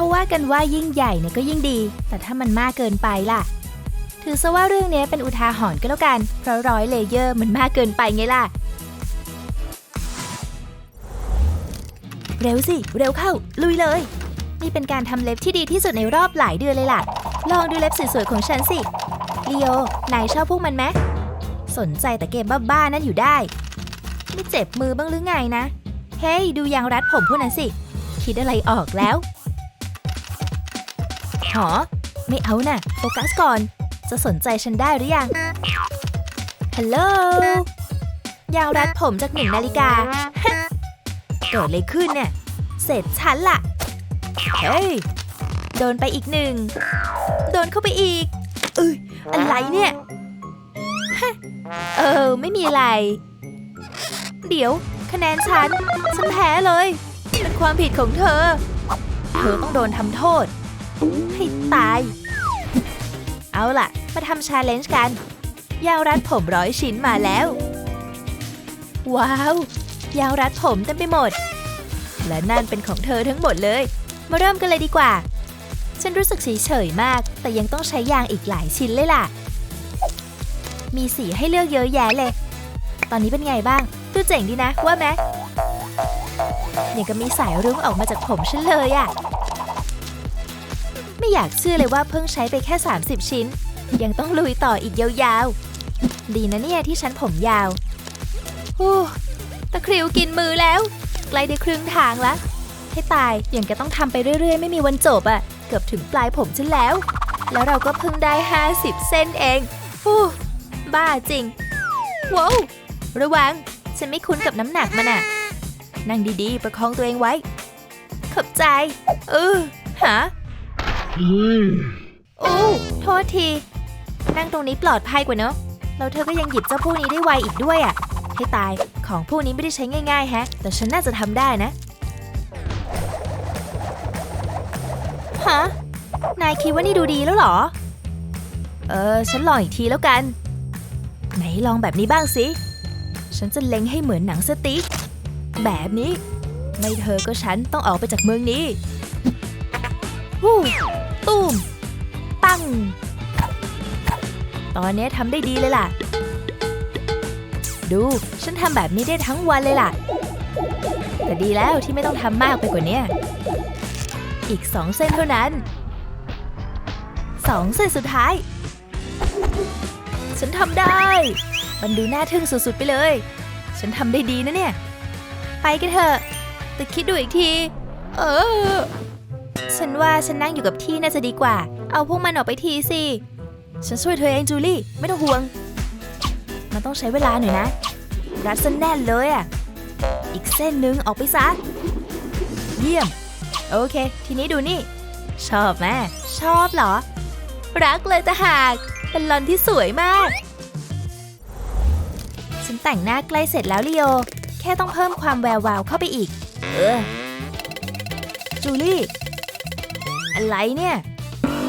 เขาว่ากันว่ายิ่งใหญ่เนี่ยก็ยิ่งดี แต่ถ้ามันมากเกินไปล่ะ ถือซะว่าเรื่องนี้เป็นอุทาหรณ์ก็แล้วกัน เพราะร้อยเลเยอร์มันมากเกินไปไงล่ะ เร็วสิ เร็วเข้า ลุยเลย นี่เป็นการทำเล็บที่ดีที่สุดในรอบหลายเดือนเลยล่ะ ลองดูเล็บสวยๆของฉันสิลีโอนายชอบพวกมันไหมสนใจแต่เกมบ้าๆนั่นอยู่ได้ ไม่เจ็บมือบ้างหรือไงนะ เฮ้ย ดูยางรัดผมพวกนั้นสิ คิดอะไรออกแล้ว หอ ไม่เอาน่ะ โฟกัสก่อน จะสนใจฉันได้หรือยัง ฮัลโหล ยางรัดผมจากหนึ่งนาฬิกาเกิดอะไรขึ้นเนี่ย เสร็จฉันละเฮ้ย โดนไปอีกหนึ่ง โดนเข้าไปอีกเอ้ยอะไรเนี่ยเออ ไม่มีอะไร เดี๋ยว คะแนนฉัน ฉันแพ้เลย เป็นความผิดของเธอ เธอต้องโดนทำโทษ ให้ตาย เอาล่ะ มาทำชาเลนจ์กัน ยางรัดผมร้อยชิ้นมาแล้ว ว้าว ยางรัดผมเต็มไปหมด และนั่นเป็นของเธอทั้งหมดเลย มาเริ่มกันเลยดีกว่า ฉันรู้สึกเฉยๆมาก แต่ยังต้องใช้ยางอีกหลายชิ้นเลยล่ะ มีสีให้เลือกเยอะแยะเลย ตอนนี้เป็นไงบ้าง ดูเจ๋งดีนะว่าไหมเนี่ยก็มีสายรุ้งออกมาจากผมฉันเลยอะ ไม่อยากเชื่อเลยว่าเพิ่งใช้ไปแค่ 30 ชิ้น ยังต้องลุยต่ออีกยาวๆ ดีนะเนี่ยที่ฉันผมยาวฮู้ตะคริวกินมือแล้วใกล้ได้ครึ่งทางละให้ตายอย่างแกต้องทำไปเรื่อยๆ ไม่มีวันจบอะ่ะ เกือบถึงปลายผมฉันแล้ว แล้วเราก็เพิ่งได้ 50 เส้นเองฮู้บ้าจริงว้าวระวัง ฉันไม่คุ้นกับน้ำหนักมันอะนั่งดีๆ ประคองตัวเองไว้ ขอบใจ เออ หา อ้โทษที นั่งตรงนี้ปลอดภัยกว่าเนอะแล้วเธอก็ยังหยิบเจ้าพวกนี้ได้ไวอีกด้วยอะให้ตายของพวกนี้ไม่ได้ใช้ง่ายๆแฮะ แต่ฉันน่าจะทำได้นะ ฮะ นายคิดว่านี่ดูดีแล้วเหรอ เออ ฉันลองอีกทีแล้วกัน ไหนลองแบบนี้บ้างสิ ฉันจะเล็งให้เหมือนหนังสติ๊กแบบนี้ ไม่เธอก็ฉันต้องออกไปจากเมืองนี้ ตอนนี้ทำได้ดีเลยล่ะ ดู ฉันทำแบบนี้ได้ทั้งวันเลยล่ะ แต่ดีแล้วที่ไม่ต้องทำมากไปกว่านี้อีกสองเส้นเท่านั้นสองเส้นสุดท้าย ฉันทำได้ มันดูน่าทึ่งสุดๆไปเลย ฉันทำได้ดีนะเนี่ย ไปกันเถอะ แต่คิดดูอีกที เออ ฉันว่าฉันนั่งอยู่กับที่น่าจะดีกว่า เอาพวกมันออกไปทีสิ ฉันช่วยเธอเองจูลี่ ไม่ต้องห่วง มันต้องใช้เวลาหน่อยนะ รัดเส้นแน่นเลยอะ อีกเส้นหนึ่งออกไปซะ เยี่ยม โอเค ทีนี้ดูนี่ ชอบไหมชอบเหรอ รักเลยตะหาก เป็นลอนที่สวยมาก ฉันแต่งหน้าใกล้เสร็จแล้วลีโอ แค่ต้องเพิ่มความแวววาวเข้าไปอีก เออ จูลี่ อะไรเนี่ย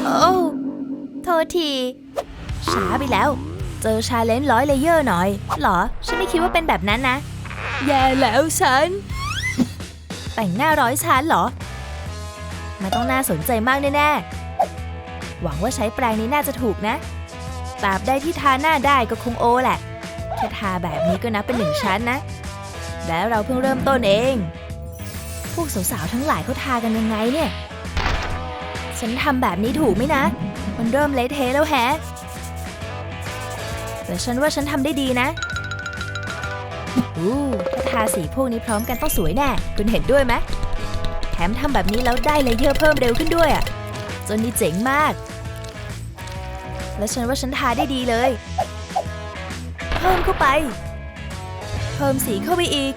โอ้ โทษที ช้าไปแล้ว เจอชาเลนจ์ร้อยเลเยอร์หน่อยเหรอ ฉันไม่คิดว่าเป็นแบบนั้นนะ แย่แล้วฉัน แต่งหน้าร้อยชั้นเหรอ มันต้องน่าสนใจมากแน่ๆ หวังว่าใช้แปรงนี้น่าจะถูกนะตราบใดที่ทาหน้าได้ก็คงโอแหละ แค่ทาแบบนี้ก็นับเป็นหนึ่งชั้นนะ แล้วเราเพิ่งเริ่มต้นเอง พวกสาวๆทั้งหลายเขาทากันยังไงเนี่ย ฉันทำแบบนี้ถูกไหมนะ มันเริ่มเละเทะแล้วแฮะ แต่ฉันว่าฉันทำได้ดีนะอู้ถ้าทาสีพวกนี้พร้อมกันต้องสวยแน่ คุณเห็นด้วยไหมแถมทำแบบนี้แล้วได้เลเยอร์เพิ่มเร็วขึ้นด้วยอะจนนี่เจ๋งมาก แล้วฉันว่าฉันทาได้ดีเลย เพิ่มเข้าไป เพิ่มสีเข้าไปอีก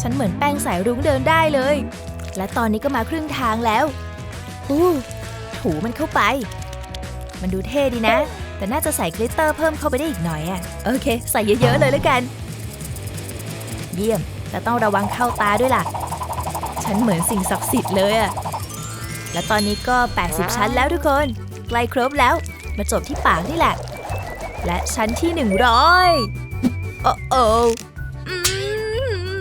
ฉันเหมือนแป้งสายรุ้งเดินได้เลย และตอนนี้ก็มาครึ่งทางแล้ว อู้ถูมันเข้าไป มันดูเท่ดีนะ แต่น่าจะใส่กลิตเตอร์เพิ่มเข้าไปได้อีกหน่อยอะโอเค ใส่เยอะๆเลยแล้วกัน เยี่ยม แต่ต้องระวังเข้าตาด้วยล่ะ ฉันเหมือนสิ่งศักดิ์สิทธิ์เลยอะและตอนนี้ก็ 80 ชั้นแล้วทุกคน ใกล้ครบแล้ว มาจบที่ปากนี่แหละ และชั้นที่ 100 โอ้โออืม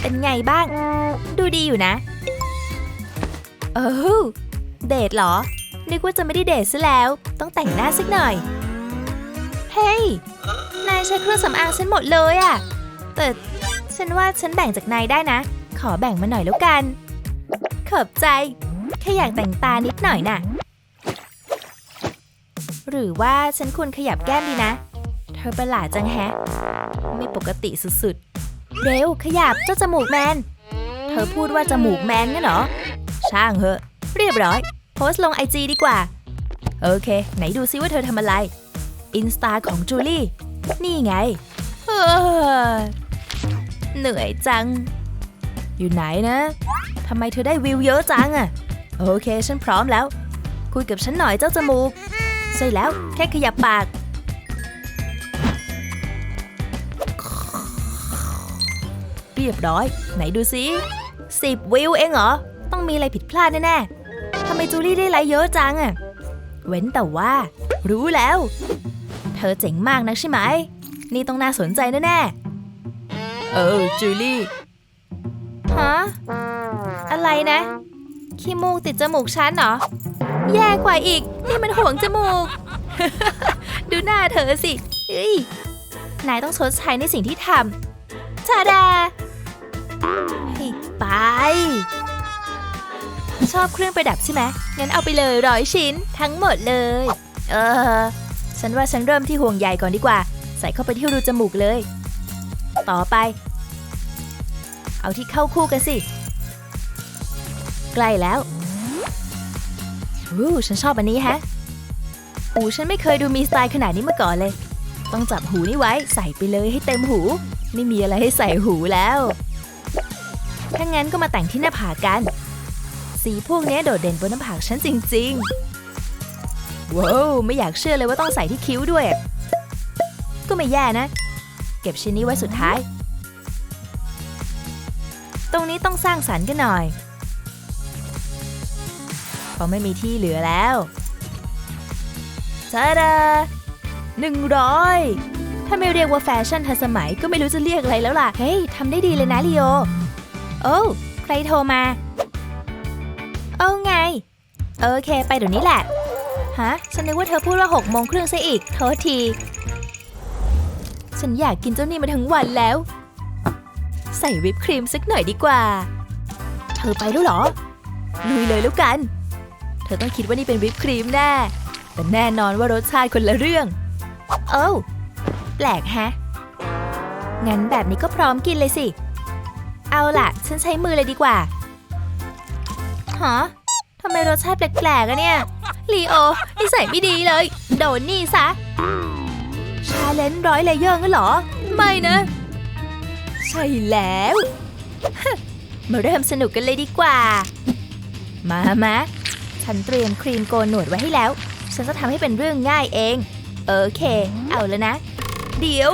เป็นไงบ้าง ดูดีอยู่นะเออเดทเหรอ นึกว่าจะไม่ได้เดทซะแล้ว ต้องแต่งหน้าสักหน่อย เฮ้ย นายใช้เครื่องสำอางฉันหมดเลยอะแต่ฉันว่าฉันแบ่งจากนายได้นะ ขอแบ่งมาหน่อยแล้วกัน ขอบใจ แค่อยากแต่งตานิดหน่อยน่ะ หรือว่าฉันควรขยับแก้มดีนะ เธอประหลาดจังแฮะ ไม่ปกติสุดๆ เร็วขยับเจ้าจมูกแมน เธอพูดว่าจมูกแมนงั้นเหรอ ช่างเหอะ เรียบร้อย โพสต์ลงไอจีดีกว่า โอเค ไหนดูซิว่าเธอทำอะไร อินสตาของจูลี่ นี่ไงเฮ้อเหนื่อยจัง อยู่ไหนนะทำไมเธอได้วิวเยอะจังอะโอเคฉันพร้อมแล้ว คุยกับฉันหน่อยเจ้าจมูก ใช่แล้วแค่ขยับปาก เรียบร้อย ไหนดูซิสิบวิวเองเหรอ ต้องมีอะไรผิดพลาดแน่ๆ ทำไมจูลี่ได้ไลค์เยอะจังอะเว้นแต่ว่า รู้แล้ว เธอเจ๋งมากนะใช่ไหม นี่ต้องน่าสนใจแน่ๆ เออ จูลี่ฮะอะไรนะ ขี้มูกติดจมูกฉันเหรอ แย่กว่าอีก นี่มันห่วงจมูก ดูหน้าเธอสิเอ้ยนายต้องชดใช้ในสิ่งที่ทำชาดา ไป ชอบเครื่องประดับใช่ไหมงั้นเอาไปเลยร้อยชิ้นทั้งหมดเลย เออ ฉันว่าฉันเริ่มที่ห่วงใหญ่ก่อนดีกว่า ใส่เข้าไปที่รูจมูกเลย ต่อไป เอาที่เข้าคู่กันสิ ใกล้แล้ววู้ฉันชอบอันนี้แฮะหูฉันไม่เคยดูมีสไตล์ขนาดนี้มาก่อนเลย ต้องจับหูนี่ไว้ใส่ไปเลยให้เต็มหู ไม่มีอะไรให้ใส่หูแล้ว ถ้างั้นก็มาแต่งที่หน้าผากกัน สีพวกนี้โดดเด่นบนหน้าผากฉันจริงๆ ว้าวไม่อยากเชื่อเลยว่าต้องใส่ที่คิ้วด้วย ก็ไม่แย่นะ เก็บชิ้นนี้ไว้สุดท้าย ตรงนี้ต้องสร้างสรรค์กันหน่อยเพราะไม่มีที่เหลือแล้วทาดาหนึ่งร้อยถ้าไม่เรียกว่าแฟชั่นทันสมัยก็ไม่รู้จะเรียกอะไรแล้วล่ะ เฮ้ยทำได้ดีเลยนะลีโอ โอ้ ใครโทรมา ไง โอเค ไปเดี๋ยวนี้แหละ ฮะ ฉันนึกว่าเธอพูดว่าหกโมงครึ่งซะอีก โทษที ฉันอยากกินเจ้านี่มาทั้งวันแล้ว ใส่วิปครีมสักหน่อยดีกว่า เธอไปแล้วเหรอ ลุยเลยแล้วกัน เธอต้องคิดว่านี่เป็นวิปครีมแน่ แต่แน่นอนว่ารสชาติคนละเรื่อง โอ้าแปลกแฮะ งั้นแบบนี้ก็พร้อมกินเลยสิ เอาล่ะ ฉันใช้มือเลยดีกว่าฮะำไมรสชาติแปลกๆอะเนี่ยลีโอนิสัยไม่ดีเลย โดนนี่ซะชาเลนจ์ร้อยเลเยอร์งั้นหรอ ไม่นะ ใช่แล้ว มาเริ่มสนุกกันเลยดีกว่า มามาฉันเตรียมครีมโกนหนวดไว้ให้แล้ว ฉันจะทำให้เป็นเรื่องง่ายเอง โอเค เอาแล้วนะ เดี๋ยว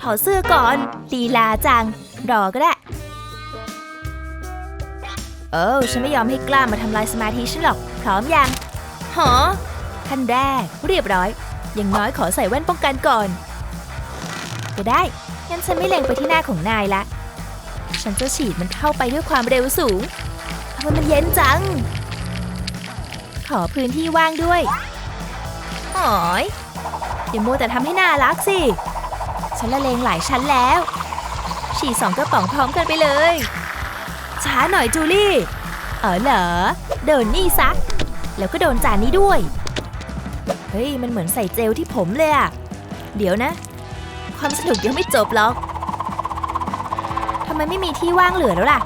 ถอดเสื้อก่อนลีลาจัง รอก็ได้ เออฉันไม่ยอมให้กล้ามาทำลายสมาธิฉันหรอก พร้อมยังหอขั้นแรกเรียบร้อย อย่างน้อยขอใส่แว่นป้องกันก่อน ก็ได้ งั้นฉันไม่เล็งไปที่หน้าของนายละ ฉันจะฉีดมันเข้าไปด้วยความเร็วสูงทำไมมันเย็นจัง ขอพื้นที่ว่างด้วยหอยอย่ามัวแต่ทำให้น่ารักสิ ฉันละเลงหลายชั้นแล้ว ฉีดสองกระป๋องพร้อมกันไปเลย ช้าหน่อยจูลี่ เออเหรอโดนนี่ซัก แล้วก็โดนจานนี้ด้วย เฮ้ย มันเหมือนใส่เจลที่ผมเลยอะเดี๋ยวนะ ความสนุกยังไม่จบหรอกทำไมไม่มีที่ว่างเหลือแล้วล่ะ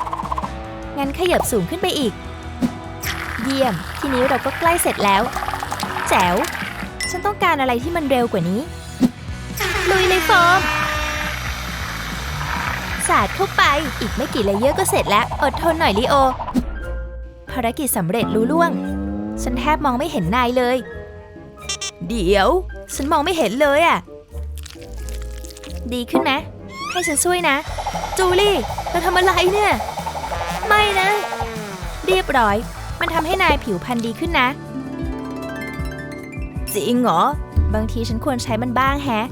งั้นขยับสูงขึ้นไปอีก เยี่ยม ทีนี้เราก็ใกล้เสร็จแล้ว แจ๋ว ฉันต้องการอะไรที่มันเร็วกว่านี้ ลุยเลยโฟม สาดเข้าไป อีกไม่กี่เลเยอร์ก็เสร็จแล้ว อดทนหน่อยลิโอ ภารกิจสำเร็จรู้ล่วง ฉันแทบมองไม่เห็นนายเลย เดี๋ยว ฉันมองไม่เห็นเลยอะดีขึ้นนะ ให้ฉันช่วยนะ จูลี่เธอทำอะไรเนี่ย ไม่นะ เรียบร้อย มันทำให้นายผิวพรรณดีขึ้นนะ จริงเหรอ บางทีฉันควรใช้มันบ้างแฮะ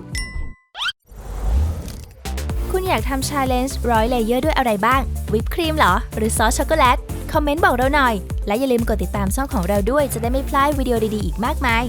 อยากทำชาเลนจ์ร้อยเลเยอร์ด้วยอะไรบ้าง วิปครีมเหรอ หรือซอสช็อกโกแลต คอมเมนต์บอกเราหน่อย และอย่าลืมกดติดตามช่องของเราด้วยจะได้ไม่พลาดวิดีโอดีๆอีกมากมาย